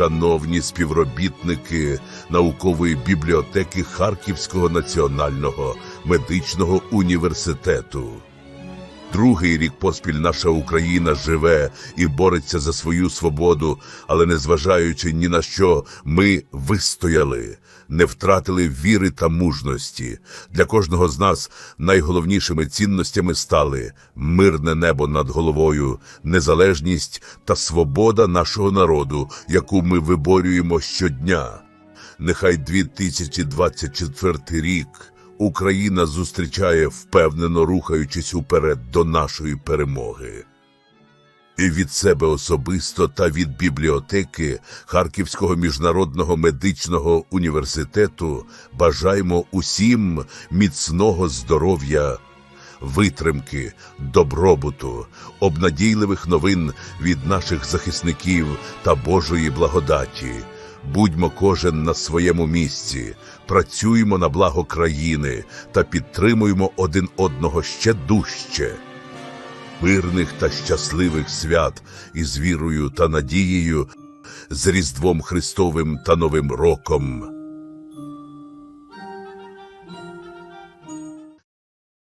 шановні співробітники наукової бібліотеки Харківського національного медичного університету. Другий рік поспіль наша Україна живе і бореться за свою свободу, але незважаючи ні на що, ми вистояли, не втратили віри та мужності. Для кожного з нас найголовнішими цінностями стали мирне небо над головою, незалежність та свобода нашого народу, яку ми виборюємо щодня. Нехай 2024 рік Україна зустрічає впевнено рухаючись уперед до нашої перемоги. І від себе особисто та від бібліотеки Харківського міжнародного медичного університету бажаємо усім міцного здоров'я, витримки, добробуту, обнадійливих новин від наших захисників та Божої благодаті. Будьмо кожен на своєму місці, працюємо на благо країни та підтримуємо один одного ще дужче. Мирних та щасливих свят із вірою та надією, з Різдвом Христовим та Новим роком.